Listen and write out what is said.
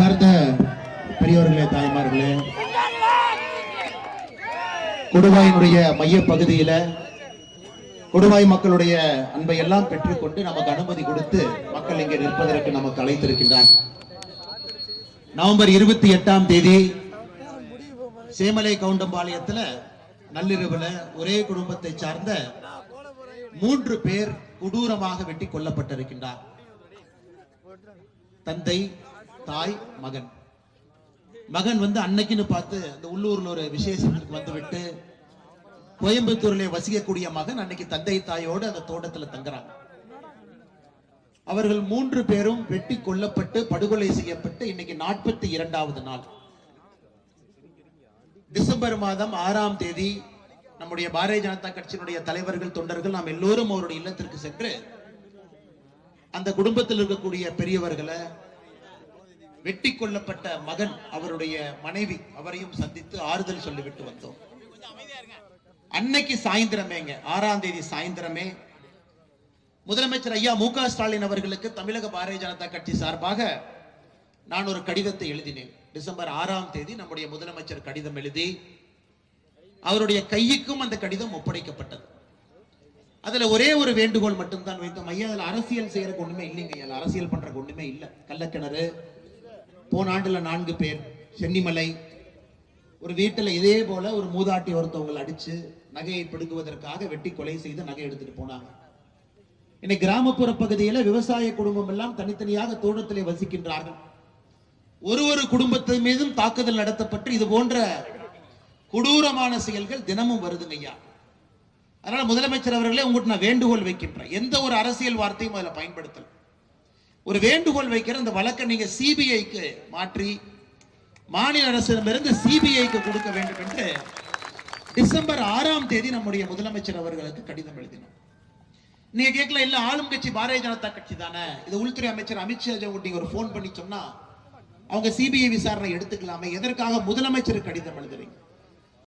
அன்பார்ந்த பெரியவர்களே தாய்மார்களே கொடுவாயினுடைய மைய பகுதியில கொடுவாய் மக்களுடைய அன்பை எல்லாம் பெற்றுக்கொண்டு நமக்கு அனுமதி கொடுத்து மக்கள் இங்கே நிற்பதற்கு நமக்கு அழைத்திருக்கின்றார் நவம்பர் இருபத்தி எட்டாம் தேதி சேமலை கவுண்டம்பாளையத்துல நள்ளிரவுல ஒரே குடும்பத்தை சார்ந்த மூன்று பேர் கொடூரமாக வெட்டி கொல்லப்பட்டிருக்கின்றார். தந்தை தாய் மகன். மகன் வந்து அன்னைக்குன்னு பார்த்து அந்த உள்ளூர்ல ஒரு விசேஷத்துக்கு வந்துவிட்டு கோயம்புத்தூர்ல வசிக்கக்கூடிய மகன் அன்னைக்கு தந்தை தாயோடு அந்த தோட்டத்துல தங்குறாங்க. அவர்கள் மூன்று பேரும் வெட்டி கொல்லப்பட்டு படுகொலை செய்யப்பட்டு இன்னைக்கு நாற்பத்தி இரண்டாவது நாள். டிசம்பர் மாதம் ஆறாம் தேதி நம்முடைய பாரதிய ஜனதா கட்சியினுடைய தலைவர்கள் தொண்டர்கள் நாம் எல்லோரும் அவருடைய இல்லத்திற்கு சென்று அந்த குடும்பத்தில் இருக்கக்கூடிய பெரியவர்களை வெட்டி கொல்லப்பட்ட மகன் அவருடைய மனைவி அவரையும் சந்தித்து ஆறுதல் சொல்லிவிட்டு வந்தோம். அன்னைக்கு சாயந்திரமேங்க ஆறாம் தேதி சாயந்திரமே முதலமைச்சர் ஐயா மு க ஸ்டாலின் அவர்களுக்கு தமிழக பாரதிய ஜனதா கட்சி சார்பாக நான் ஒரு கடிதத்தை எழுதினேன். டிசம்பர் ஆறாம் தேதி நம்முடைய முதலமைச்சர் கடிதம் எழுதி அவருடைய கையுக்கும் அந்த கடிதம் ஒப்படைக்கப்பட்டது. அதுல ஒரே ஒரு வேண்டுகோள் மட்டும்தான் வைத்தோம். ஐயா அதுல அரசியல் செய்யறதுக்கு ஒண்ணுமே இல்லைங்க. அரசியல் பண்றதுக்கு ஒண்ணுமே இல்ல. கள்ளக்கிணறு போன ஆண்டுல நான்கு பேர் சென்னிமலை ஒரு வீட்டில் இதே போல ஒரு மூதாட்டி ஒருத்தவங்களை அடிச்சு நகையை பிடுங்குவதற்காக வெட்டி கொலை செய்து நகை எடுத்துட்டு போனாங்க. இன்னைக்கு கிராமப்புற பகுதியில் விவசாய குடும்பம் எல்லாம் தனித்தனியாக தோட்டத்திலே வசிக்கின்றார்கள். ஒரு ஒரு குடும்பத்தின் மீதும் தாக்குதல் நடத்தப்பட்டு இது போன்ற கொடூரமான செயல்கள் தினமும் வருதுங்க ஐயா. அதனால முதலமைச்சர் அவர்களே உங்கள்கிட்ட நான் வேண்டுகோள் வைக்கின்றேன். எந்த ஒரு அரசியல் வார்த்தையும் அதில் பயன்படுத்தலாம் ஒரு வேண்டுகோள் வைக்கிற அந்த வழக்கை நீங்க சிபிஐக்கு மாற்றி மாநில அரசிடமிருந்து சிபிஐக்கு கொடுக்க வேண்டும் என்று டிசம்பர் ஆறாம் தேதி நம்முடைய முதலமைச்சர் அவர்களுக்கு கடிதம் எழுதினோம். நீங்க கேட்கல இல்ல ஆளும் கட்சி பாரதிய ஜனதா கட்சி தானே? இது உள்துறை அமைச்சர் அமித்ஷா நீங்க ஒரு ஃபோன் பண்ணி சொன்னா அவங்க சிபிஐ விசாரணை எடுத்துக்கலாமே எதற்காக முதலமைச்சர் கடிதம் எழுதுறீங்க?